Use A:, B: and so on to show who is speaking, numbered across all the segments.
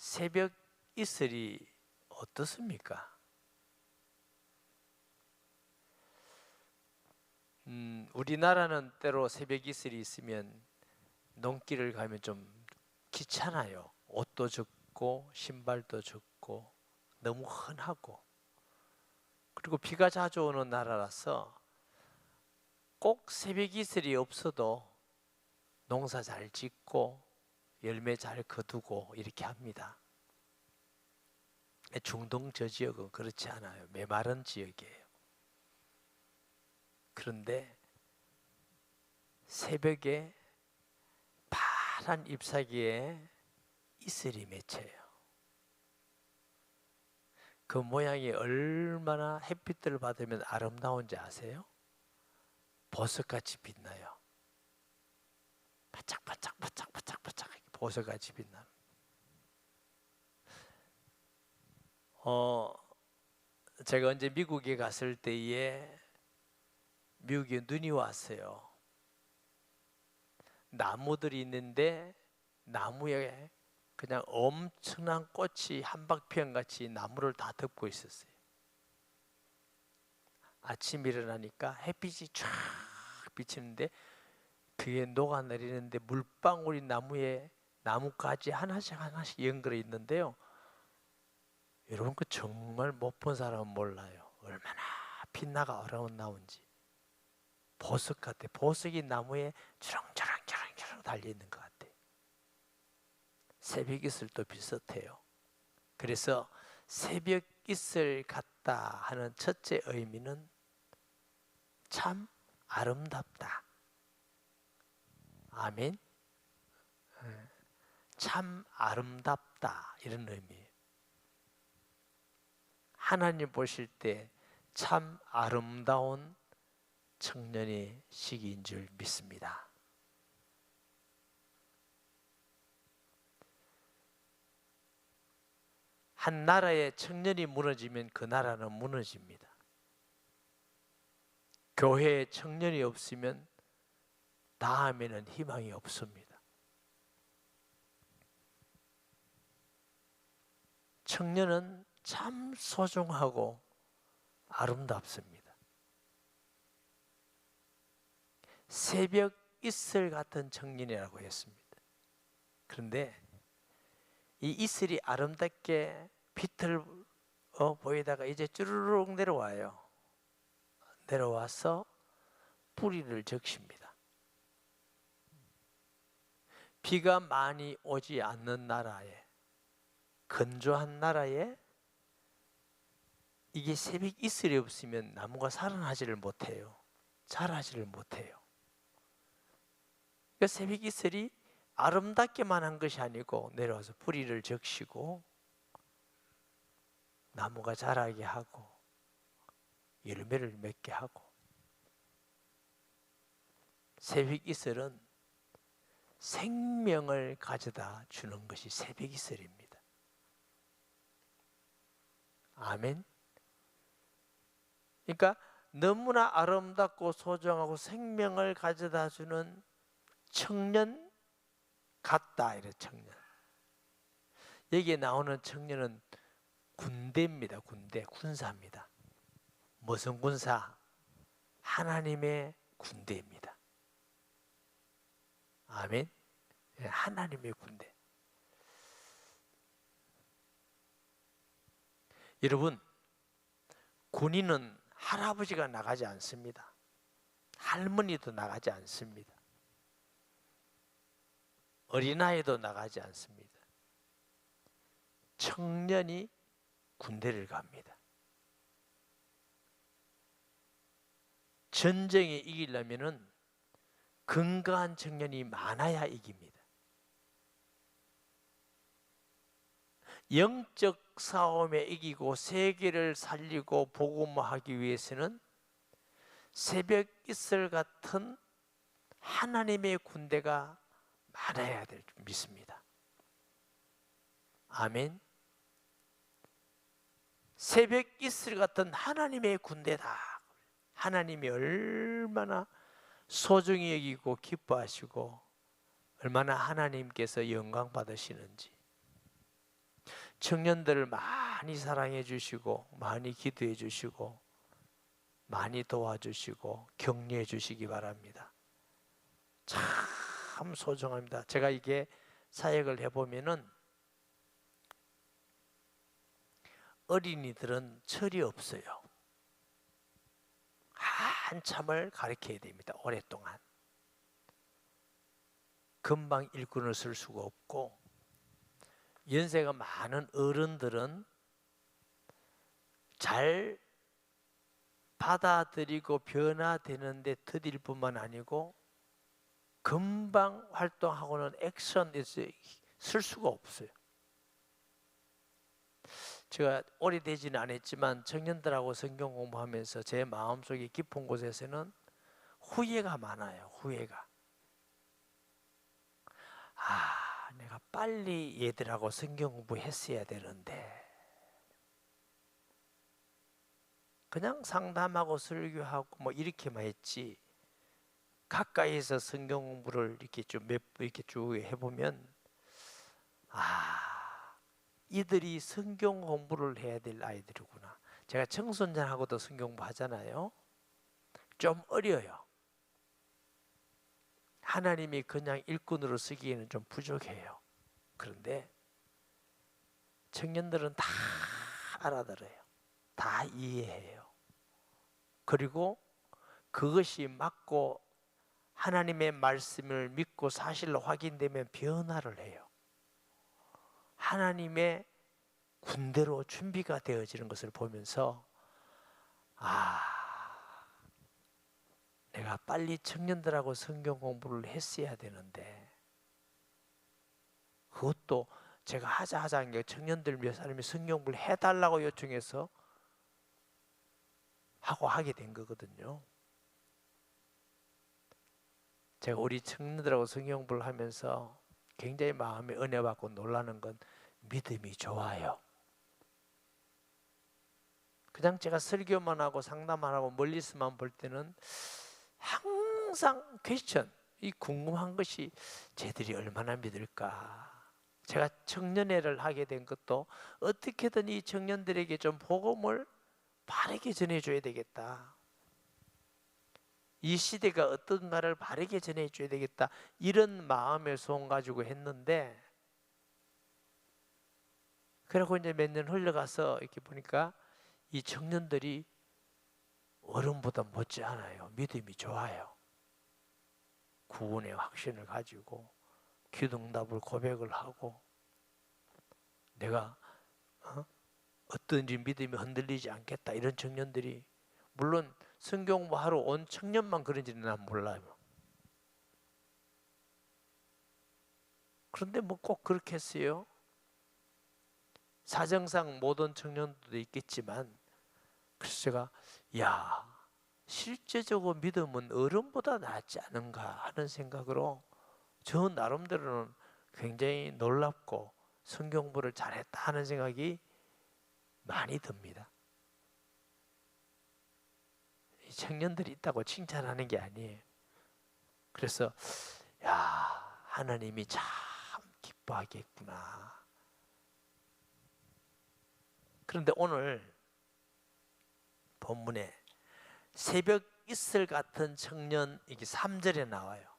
A: 새벽 이슬이 어떻습니까? 음, 우리나라는 때로 새벽 이슬이 있으면 농길을 가면 좀 귀찮아요. 옷도 젖고 신발도 젖고 너무 흔하고 그리고 비가 자주 오는 나라라서 꼭 새벽 이슬이 없어도 농사 잘 짓고 열매 잘 거두고 이렇게 합니다. 중동 저 지역은 그렇지 않아요. 메마른 지역이에요. 그런데 새벽에 파란 잎사귀에 이슬이 맺혀요. 그 모양이 얼마나 햇빛을 받으면 아름다운지 아세요? 보석같이 빛나요. 바짝바짝 바짝바짝바짝 보석같이 빛나. 어 제가 언제 미국에 갔을 때에 미국에 눈이 왔어요. 나무들이 있는데 나무에 그냥 엄청난 꽃이 한박피연 같이 나무를 다 덮고 있었어요. 아침 일어나니까 햇빛이 쫙 비치는데 그게 녹아내리는데 물방울이 나무에 나뭇가지 하나씩 하나씩 연결해 있는데요. 여러분 그 정말 못 본 사람은 몰라요. 얼마나 빛나가 아름다운지. 보석 같아. 보석이 나무에 주렁주렁주렁주렁 달려 있는 것 같아. 새벽 이슬도 비슷해요. 그래서 새벽 이슬 같다 하는 첫째 의미는 참 아름답다. 아멘. 예. 참 아름답다 이런 의미예요. 하나님 보실 때 참 아름다운 청년의 시기인 줄 믿습니다. 한 나라의 청년이 무너지면 그 나라는 무너집니다. 교회에 청년이 없으면 다음에는 희망이 없습니다. 청년은 참 소중하고 아름답습니다. 새벽 이슬 같은 청년이라고 했습니다. 그런데 이 이슬이 아름답게 빛을 어, 보이다가 이제 쭈르륵 내려와요. 내려와서 뿌리를 적십니다. 비가 많이 오지 않는 나라에 건조한 나라에 이게 새벽 이슬이 없으면 나무가 살아나지를 못해요. 자라지를 못해요. 그러니까 새벽 이슬이 아름답게만 한 것이 아니고 내려와서 뿌리를 적시고 나무가 자라게 하고 열매를 맺게 하고 새벽 이슬은 생명을 가져다 주는 것이 새벽 이슬입니다. 아멘. 그러니까 너무나 아름답고 소중하고 생명을 가져다 주는 청년 같다 이래 청년. 여기에 나오는 청년은 군대입니다. 군대, 군사입니다. 무슨 군사? 하나님의 군대입니다. 아멘. 예, 하나님의 군대. 여러분, 군인은 할아버지가 나가지 않습니다. 할머니도 나가지 않습니다. 어린아이도 나가지 않습니다. 청년이 군대를 갑니다. 전쟁에 이기려면은 건강한 청년이 많아야 이깁니다. 영적 싸움에 이기고 세계를 살리고 복음화하기 위해서는 새벽 이슬 같은 하나님의 군대가 많아야 될 줄 믿습니다. 아멘. 새벽 이슬 같은 하나님의 군대다. 하나님이 얼마나 소중히 여기고 기뻐하시고 얼마나 하나님께서 영광 받으시는지 청년들을 많이 사랑해 주시고 많이 기도해 주시고 많이 도와주시고 격려해 주시기 바랍니다. 참 소중합니다. 제가 이게 사역을 해보면은 어린이들은 철이 없어요. 한참을 가르쳐야 됩니다. 오랫동안. 금방 일꾼을 쓸 수가 없고 연세가 많은 어른들은 잘 받아들이고 변화되는데 더딜 뿐만 아니고 금방 활동하고는 액션에서 쓸 수가 없어요. 제가 오래되지는 않았지만 청년들하고 성경 공부하면서 제 마음속에 깊은 곳에서는 후회가 많아요. 후회가. 아, 빨리 얘들하고 성경 공부했어야 되는데. 그냥 상담하고 설교하고 뭐 이렇게만 했지. 가까이서 성경 공부를 이렇게 좀몇 이렇게 쭉 해보면 아 이들이 성경 공부를 해야 될 아이들이구나. 제가 청소년하고도 성경 공부 하잖아요. 좀 어려요. 하나님이 그냥 일꾼으로 쓰기에는 좀 부족해요. 그런데 청년들은 다 알아들어요. 다 이해해요. 그리고 그것이 맞고 하나님의 말씀을 믿고 사실로 확인되면 변화를 해요. 하나님의 군대로 준비가 되어지는 것을 보면서 아 내가 빨리 청년들하고 성경 공부를 했어야 되는데 그것도 제가 하자 하자 한게 청년들 몇 사람이 성경 공부를 해달라고 요청해서 하고 하게 된 거거든요. 제가 우리 청년들하고 성경부를 하면서 굉장히 마음에 은혜 받고 놀라는 건 믿음이 좋아요. 그냥 제가 설교만 하고 상담만 하고 멀리서만 볼 때는 항상 퀘스천, 이 궁금한 것이 쟤들이 얼마나 믿을까. 제가 청년회를 하게 된 것도 어떻게든 이 청년들에게 좀 복음을 바르게 전해줘야 되겠다. 이 시대가 어떤가를 바르게 전해줘야 되겠다. 이런 마음의 소원 가지고 했는데 그리고 이제 몇 년 흘러가서 이렇게 보니까 이 청년들이 어른보다 못지 않아요. 믿음이 좋아요. 구원의 확신을 가지고 기도답을 고백을 하고 내가 어? 어떤지 믿음이 흔들리지 않겠다 이런 청년들이 물론 성경 하러 온 청년만 그런지는 난 몰라요. 그런데 뭐 꼭 그렇겠어요? 사정상 모든 청년들도 있겠지만 제가 야 실제적으로 믿음은 어른보다 낫지 않은가 하는 생각으로 저 나름대로는 굉장히 놀랍고 성경부를 잘했다 하는 생각이 많이 듭니다. 청년들이 있다고 칭찬하는 게 아니에요. 그래서 야 하나님이 참 기뻐하겠구나. 그런데 오늘 본문에 새벽 이슬 같은 청년 이게 3절에 나와요.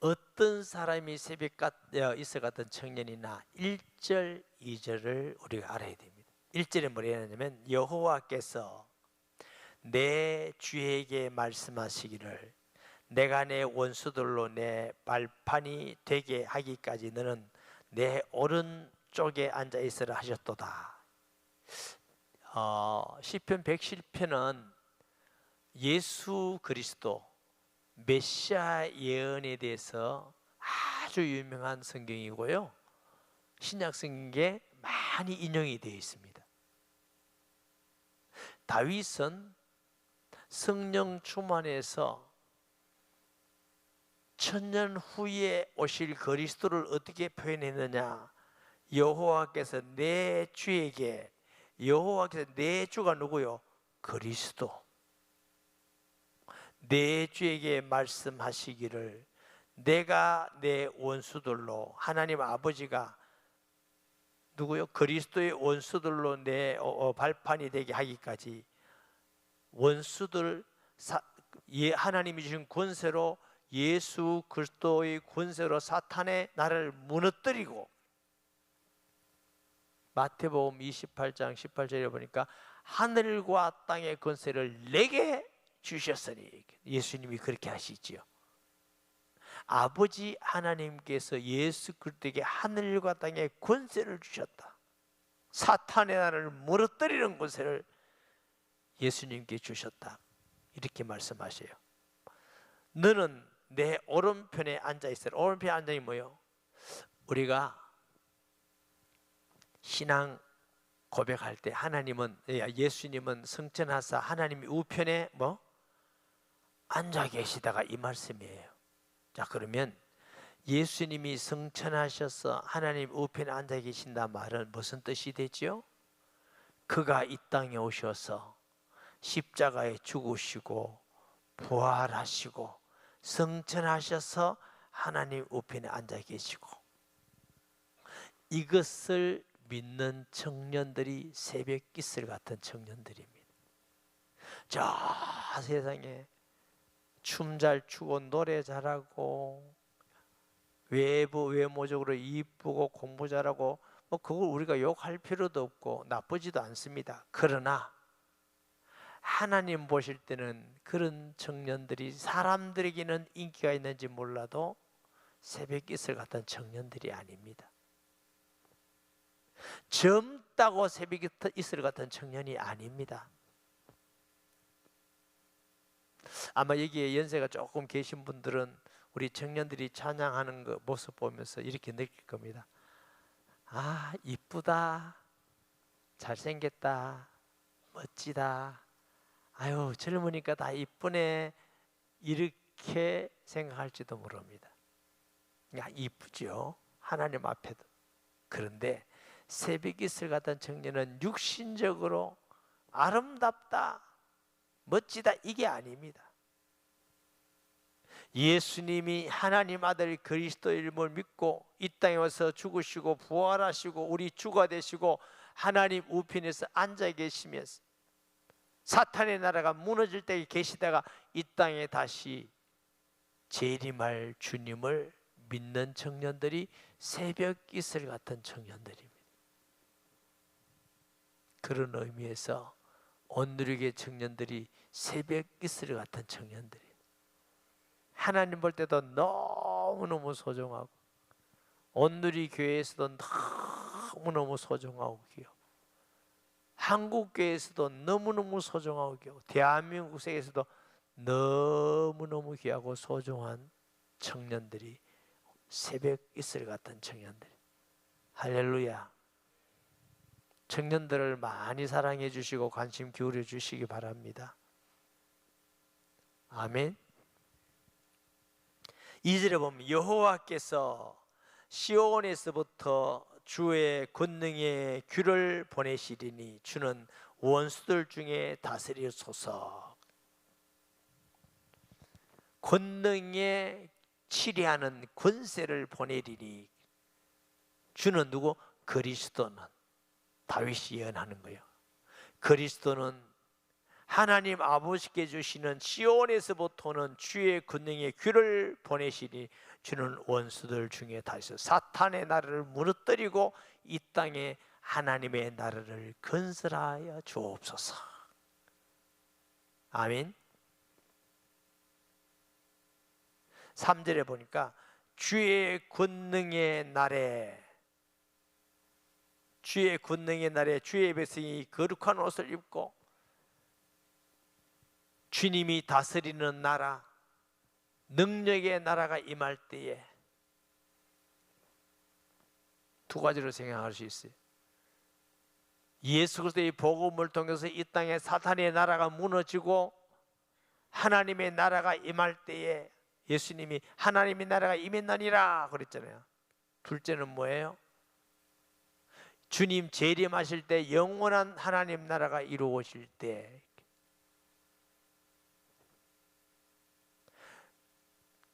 A: 어떤 사람이 새벽 어, 이슬 같은 청년이나 1절, 2절을 우리가 알아야 됩니다. 1절에 뭐라 하냐면 여호와께서 내 주에게 말씀하시기를 내가 내 원수들로 내 발판이 되게 하기까지 너는 내 오른쪽에 앉아 있으라 하셨도다. 어, 시편 107편은 예수 그리스도 메시아 예언에 대해서 아주 유명한 성경이고요. 신약 성경에 많이 인용이 되어 있습니다. 다윗은 성령 충만해서 천년 후에 오실 그리스도를 어떻게 표현했느냐? 여호와께서 내 주에게 여호와께서 내 주가 누구요? 그리스도. 내 주에게 누구요? 그리스도의 원수들로 내 어, 어, 발판이 되게 하기까지 원수들 사, 예, 하나님이 주신 권세로 예수 그리스도의 권세로 사탄의 나를 무너뜨리고 마태복음 28장 18절에 보니까 하늘과 땅의 권세를 내게 주셨으니 예수님이 그렇게 하시지요. 아버지 하나님께서 예수 그리스도에게 하늘과 땅의 권세를 주셨다. 사탄의 나를 무너뜨리는 권세를 예수님께 주셨다. 이렇게 말씀하셔요. 너는 내 오른편에 앉아 있어라. 오른편에 앉아 있 뭐요? 우리가 신앙 고백할 때 하나님은 예수님은 성천하사 하나님이 우편에 뭐 앉아 계시다가 이 말씀이에요. 자 그러면 예수님이 성천하셔서 하나님 우편에 앉아 계신다 말은 무슨 뜻이 되지요? 그가 이 땅에 오셔서 십자가에 죽으시고 부활하시고 성천하셔서 하나님 우편에 앉아 계시고 이것을 믿는 청년들이 새벽 기슬 같은 청년들입니다. 저 세상에 춤 잘 추고 노래 잘하고 외부 외모적으로 이쁘고 공부 잘하고 뭐 그걸 우리가 욕할 필요도 없고 나쁘지도 않습니다. 그러나 하나님 보실 때는 그런 청년들이 사람들에게는 인기가 있는지 몰라도 새벽 이슬 같은 청년들이 아닙니다. 젊다고 새벽 이슬 같은 청년이 아닙니다. 아마 여기에 연세가 조금 계신 분들은 우리 청년들이 찬양하는 그 모습 보면서 이렇게 느낄 겁니다. 아, 이쁘다. 잘생겼다. 멋지다. 아유, 젊으니까 다 이쁘네. 이렇게 생각할지도 모릅니다. 야, 이쁘죠. 하나님 앞에도. 그런데 새벽 이슬 같은 청년은 육신적으로 아름답다, 멋지다 이게 아닙니다. 예수님이 하나님 아들 그리스도 이름을 믿고 이 땅에 와서 죽으시고 부활하시고 우리 주가 되시고 하나님 우편에서 앉아 계시면서 사탄의 나라가 무너질 때에 계시다가 이 땅에 다시 재림할 주님을 믿는 청년들이 새벽 이슬 같은 청년들입니다. 그런 의미에서 온누리교 청년들이 새벽 이슬 같은 청년들이. 하나님 볼 때도 너무너무 소중하고 온누리 교회에서도 너무너무 소중하고 귀여워. 한국 교회에서도 너무너무 소중하고 귀하고 대한민국 세계에서도 너무너무 귀하고 소중한 청년들이 새벽 이슬 같은 청년들 할렐루야 청년들을 많이 사랑해 주시고 관심 기울여 주시기 바랍니다. 아멘. 2절에 보면 여호와께서 시온에서부터 주의 권능의 귀를 보내시리니 주는 원수들 중에 다스리소서. 권능에 치리하는 권세를 보내리니 주는 누구? 그리스도는 다윗이 예언하는 거예요. 그리스도는 하나님 아버지께 주시는 시온에서부터는 주의 권능의 귀를 보내시니 주는 원수들 중에 다시 사탄의 나라를 무너뜨리고 이 땅에 하나님의 나라를 건설하여 주옵소서. 아멘. 3절에 보니까 주의 권능의 날에 주의 권능의 날에 주의 백성이 거룩한 옷을 입고 주님이 다스리는 나라 능력의 나라가 임할 때에 두 가지로 생각할 수 있어요. 예수 그리스도의 복음을 통해서 이 땅에 사탄의 나라가 무너지고 하나님의 나라가 임할 때에 예수님이 하나님의 나라가 임했나니라 그랬잖아요. 둘째는 뭐예요? 주님 재림하실 때 영원한 하나님 나라가 이루어질 때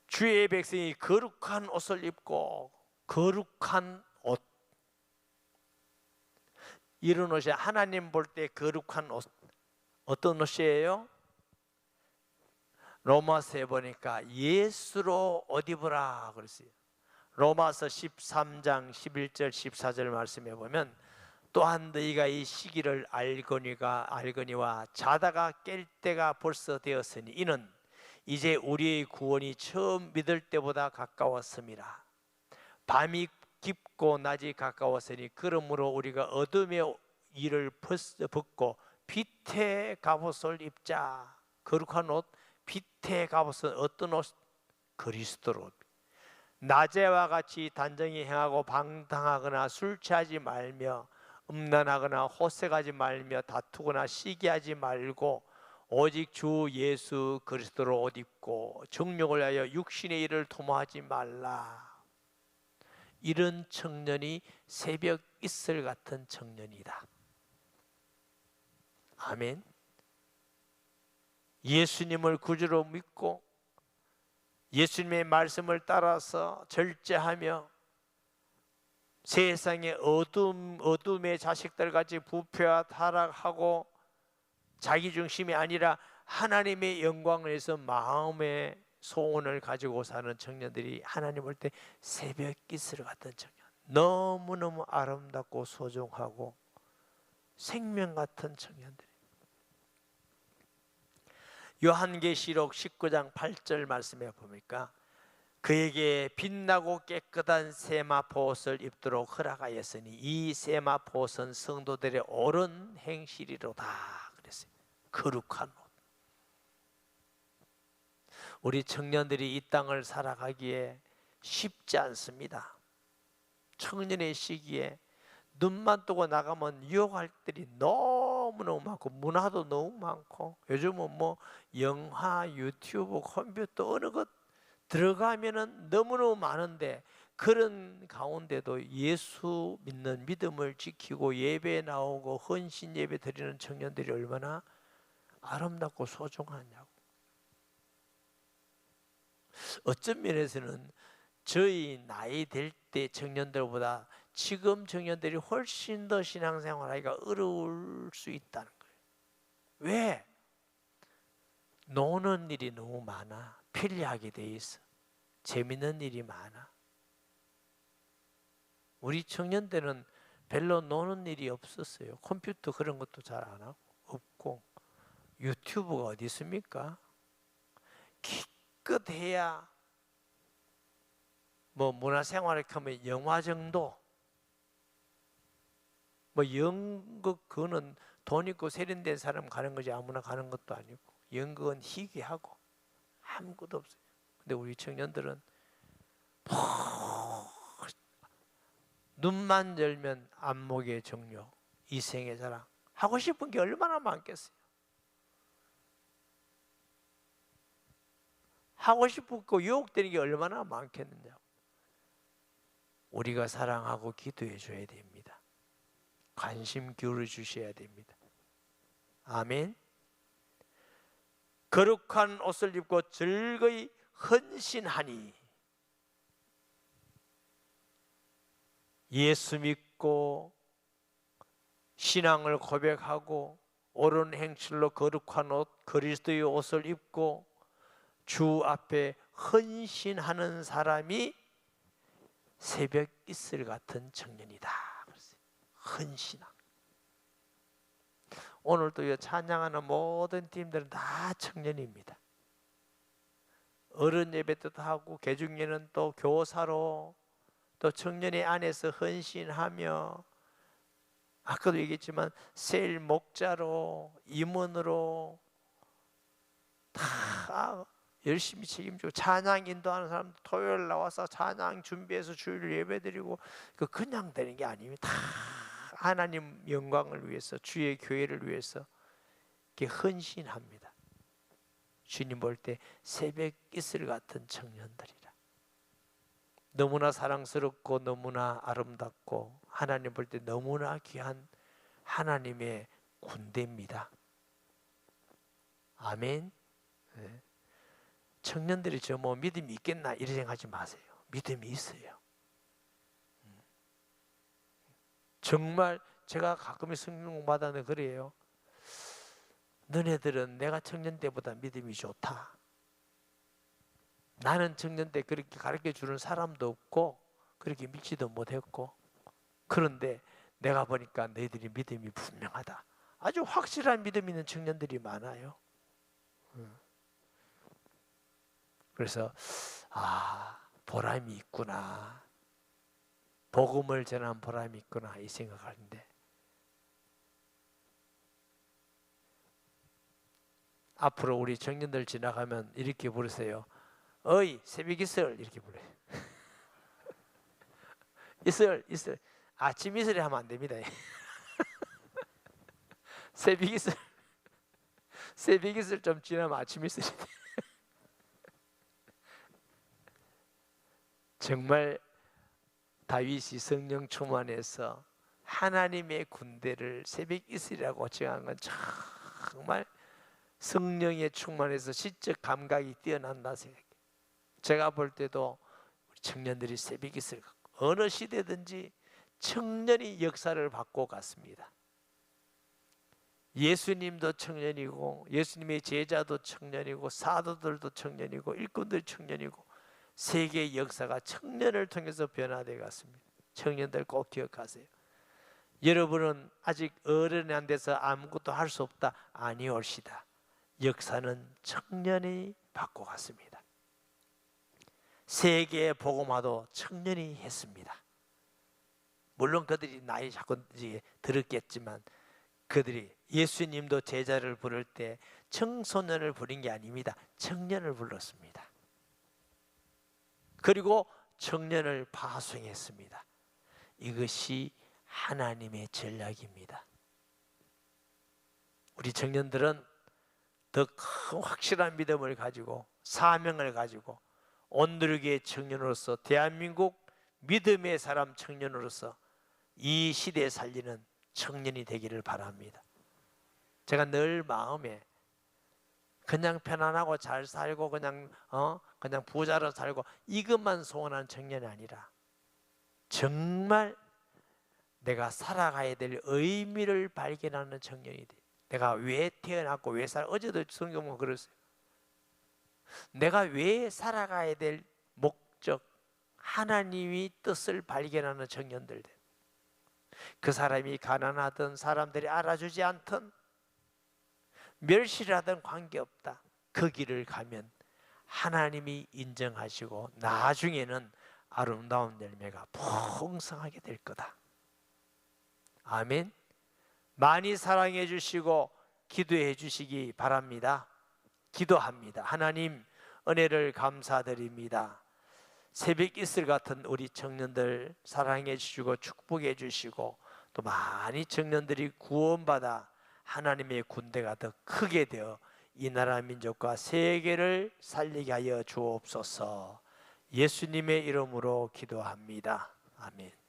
A: 주의 백성이 거룩한 옷을 입고 거룩한 옷 이런 옷이 하나님 볼 때 거룩한 옷 어떤 옷이에요? 로마서에 보니까 예수로 옷 입으라 그랬어요. 로마서 13장 11절 14절 말씀해 보면 또한 너희가 이 시기를 알거니가 알거니와 자다가 깰 때가 벌써 되었으니 이는 이제 우리의 구원이 처음 믿을 때보다 가까웠습니다. 밤이 깊고 낮이 가까웠으니 그러므로 우리가 어둠의 일을 벗고 빛의 갑옷을 입자. 거룩한 옷, 빛의 갑옷은 어떤 옷? 그리스도로. 낮에와 같이 단정히 행하고 방탕하거나 술 취하지 말며 음란하거나 호색하지 말며 다투거나 시기하지 말고 오직 주 예수 그리스도로 옷 입고 정욕을 하여 육신의 일을 도모하지 말라. 이런 청년이 새벽 이슬 같은 청년이다. 아멘. 예수님을 구주로 믿고 예수님의 말씀을 따라서 절제하며 세상의 어둠 어둠의 자식들 같이 부패와 타락하고 자기 중심이 아니라 하나님의 영광을 위해서 마음의 소원을 가지고 사는 청년들이 하나님 볼 때 새벽 기슬 같은 청년 너무너무 아름답고 소중하고 생명 같은 청년들 요한계시록 19장 8절 말씀에 보니까 그에게 빛나고 깨끗한 세마포 옷을 입도록 허락하였으니 이 세마포 옷은 성도들의 옳은 행실이로다 그랬어요. 거룩한 옷. 우리 청년들이 이 땅을 살아가기에 쉽지 않습니다. 청년의 시기에 눈만 뜨고 나가면 유혹할 들이 너무 너무 많고 문화도 너무 많고 요즘은 뭐 영화, 유튜브, 컴퓨터 어느 것 들어가면은 너무너무 많은데 그런 가운데도 예수 믿는 믿음을 지키고 예배 나오고 헌신 예배 드리는 청년들이 얼마나 아름답고 소중하냐고. 어떤 면에서는 저희 나이 될 때 청년들보다 지금 청년들이 훨씬 더 신앙생활하기가 어려울 수 있다는 거예요. 왜? 노는 일이 너무 많아. 편리하게 돼 있어. 재밌는 일이 많아. 우리 청년 때는 별로 노는 일이 없었어요. 컴퓨터 그런 것도 잘 안 하고 없고 유튜브가 어디 있습니까? 기껏해야 뭐 문화생활을 하면 영화 정도 뭐 연극 그거는 돈 있고 세련된 사람 가는 거지 아무나 가는 것도 아니고 연극은 희귀하고 아무것도 없어요. 근데 우리 청년들은 눈만 열면 안목의 정욕, 이생의 자랑 하고 싶은 게 얼마나 많겠어요. 하고 싶고 유혹되는 게 얼마나 많겠느냐. 우리가 사랑하고 기도해 줘야 됩니다. 관심 기울여 주셔야 됩니다. 아멘. 거룩한 옷을 입고 즐거이 헌신하니 예수 믿고 신앙을 고백하고 옳은 행실로 거룩한 옷 그리스도의 옷을 입고 주 앞에 헌신하는 사람이 새벽 이슬 같은 청년이다. 헌신함. 오늘도 찬양하는 모든 팀들은 다 청년입니다. 어른 예배도 하고 개중예는 또 교사로 또 청년의 안에서 헌신하며 아까도 얘기했지만 셀 목자로 임원으로 다 열심히 책임지고 찬양 인도하는 사람 토요일 나와서 찬양 준비해서 주일 예배드리고 그 그냥 되는 게 아닙니다. 다 하나님 영광을 위해서 주의 교회를 위해서 이렇게 헌신합니다. 주님 볼 때 새벽 이슬 같은 청년들이라. 너무나 사랑스럽고 너무나 아름답고 하나님 볼 때 너무나 귀한 하나님의 군대입니다. 아멘. 네. 청년들이 저 뭐 믿음이 있겠나 이런 생각하지 마세요. 믿음이 있어요. 음. 정말 제가 가끔 성령 받아는 그래요. 너네들은 내가 청년 때보다 믿음이 좋다. 나는 청년 때 그렇게 가르쳐 주는 사람도 없고 그렇게 믿지도 못했고 그런데 내가 보니까 너희들이 믿음이 분명하다. 아주 확실한 믿음 있는 청년들이 많아요. 음. 그래서 아 보람이 있구나. 복음을 전한 보람이 있구나 이 생각하는데 앞으로 우리 청년들 지나가면 이렇게 부르세요. 어이 새벽 이슬 이렇게 불러요. 이슬 이슬 아침 이슬이 하면 안 됩니다. 새벽 이슬 새벽 이슬 좀 지나면 아침 이슬이 돼. 정말 다윗이 성령 충만해서 하나님의 군대를 새벽 이슬이라고 정한 건 정말 성령에 충만해서 시적 감각이 뛰어난다 생각해. 제가 볼 때도 우리 청년들이 새벽 이슬 어느 시대든지 청년이 역사를 받고 갔습니다. 예수님도 청년이고 예수님의 제자도 청년이고 사도들도 청년이고 일꾼들 청년이고 세계 역사가 청년을 통해서 변화되어 갔습니다. 청년들 꼭 기억하세요. 여러분은 아직 어른이 안 돼서 아무것도 할 수 없다. 아니올시다. 역사는 청년이 바꿔 갔습니다. 세계의 복음화도 청년이 했습니다. 물론 그들이 나이 자꾸 들었겠지만 그들이 예수님도 제자를 부를 때 청소년을 부른 게 아닙니다. 청년을 불렀습니다. 그리고 청년을 파송했습니다. 이것이 하나님의 전략입니다. 우리 청년들은 더 큰 확실한 믿음을 가지고 사명을 가지고 온누리교의 청년으로서 대한민국 믿음의 사람 청년으로서 이 시대에 살리는 청년이 되기를 바랍니다. 제가 늘 마음에 그냥 편안하고 잘 살고 그냥 어 그냥 부자로 살고 이것만 소원하는 청년이 아니라 정말 내가 살아가야 될 의미를 발견하는 청년이 돼. 내가 왜 태어났고 왜 살? 어제도 성경 보면 그랬어요. 내가 왜 살아가야 될 목적, 하나님이 뜻을 발견하는 청년들. 그 사람이 가난하든 사람들이 알아주지 않든 멸실하든 관계없다. 그 길을 가면 하나님이 인정하시고 나중에는 아름다운 열매가 풍성하게 될 거다. 아멘. 많이 사랑해 주시고 기도해 주시기 바랍니다. 기도합니다. 하나님 은혜를 감사드립니다. 새벽 이슬 같은 우리 청년들 사랑해 주시고 축복해 주시고 또 많이 청년들이 구원받아 하나님의 군대가 더 크게 되어 이 나라 민족과 세계를 살리게 하여 주옵소서. 예수님의 이름으로 기도합니다. 아멘.